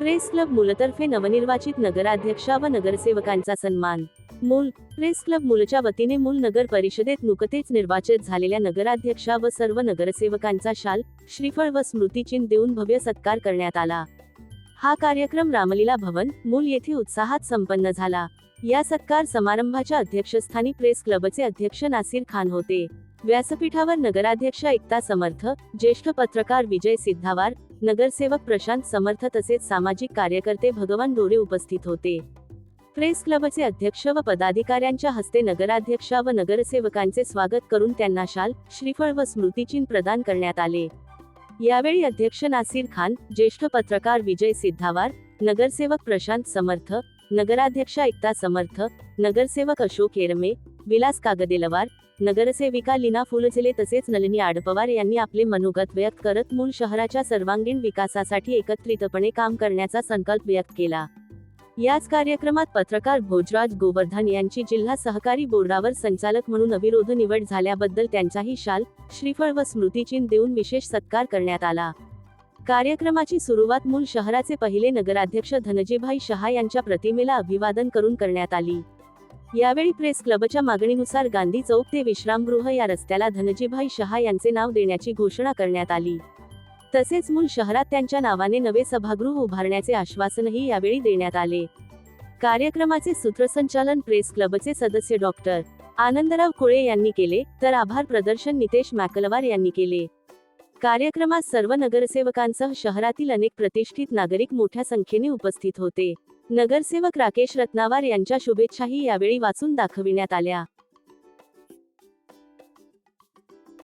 Press club मूलतर्फे नवनिर्वाचित नगराध्यक्षा व नगरसेवकांचा सन्मान. मूल प्रेस क्लब मूलच्या वतीने मूल नगर परिषदेत नुकतेच निर्वाचित झालेल्या नगराध्यक्षा व सर्व नगरसेवकांचा शाल श्रीफळ व स्मृतिचिन्ह देऊन भव्य सत्कार करण्यात आला. हा कार्यक्रम रामलीला भवन मूल येथे उत्साहात संपन्न झाला. या सत्कार समारंभाच्या अध्यक्षस्थानी प्रेस क्लबचे अध्यक्ष नासिर खान होते. व्यासपीठावर नगराध्यक्ष एकता समर्थ ज्येष्ठ पत्रकार विजय सिद्धावार नगरसेवक प्रशांत समर्थ तसेच सामाजिक कार्यकर्ते भगवान डोरे उपस्थित होते. प्रेस क्लबचे अध्यक्ष व पदाधिकाऱ्यांच्या हस्ते नगराध्यक्षा व नगरसेवकांचे स्वागत करून त्यांना शाल श्रीफळ व स्मृतिचिन्ह प्रदान करण्यात आले. यावेळी अध्यक्ष नासिर खान ज्येष्ठ पत्रकार विजय सिद्धावार नगरसेवक प्रशांत समर्थ नगराध्यक्षा एकता समर्थ नगरसेवक अशोक एरमे विलास कागदेलवार नगरसेविका लीना फुलझिले तसेच नलिनी आडपवार यांनी आपले मनोगत व्यक्त करत मूल शहराच्या सर्वांगीण विकासासाठी एकत्रितपणे काम करण्याचा संकल्प व्यक्त केला. याच कार्यक्रमात पत्रकार भोजराज गोवर्धन यांची जिल्हा सहकारी बोर्डावर संचालक म्हणून अविरोध निवड झाल्याबद्दल त्यांचाही शाल श्रीफळ व स्मृतिचिन्ह देऊन विशेष सत्कार करण्यात आला. कार्यक्रमाची सुरुवात मूल शहराचे पहिले नगराध्यक्ष धनजीभाई शहा यांच्या प्रतिमेला अभिवादन करून करण्यात आली. यावेळी प्रेस क्लबच्या मागणीनुसार गांधी चौक ते विश्रामगृह या रस्त्याला धनजीभाई शहा यांचे नाव देण्याची घोषणा करण्यात आली. तसेच मूल शहरात त्यांच्या नावाने नवे सभागृह उभारण्याचे आश्वासनही यावेळी देण्यात आले. कार्यक्रमाचे सूत्रसंचालन प्रेस क्लबचे सदस्य डॉक्टर आनंदराव कुळे यांनी केले तर आभार प्रदर्शन नितेश मॅकलवार यांनी केले. कार्यक्रमात सर्व नगरसेवकांसह शहरातील अनेक प्रतिष्ठित नागरिक मोठ्या संख्येने उपस्थित होते. नगरसेवक राकेश रत्नावार यांच्या शुभेच्छाही यावेळी वाचून दाखविण्यात आल्या.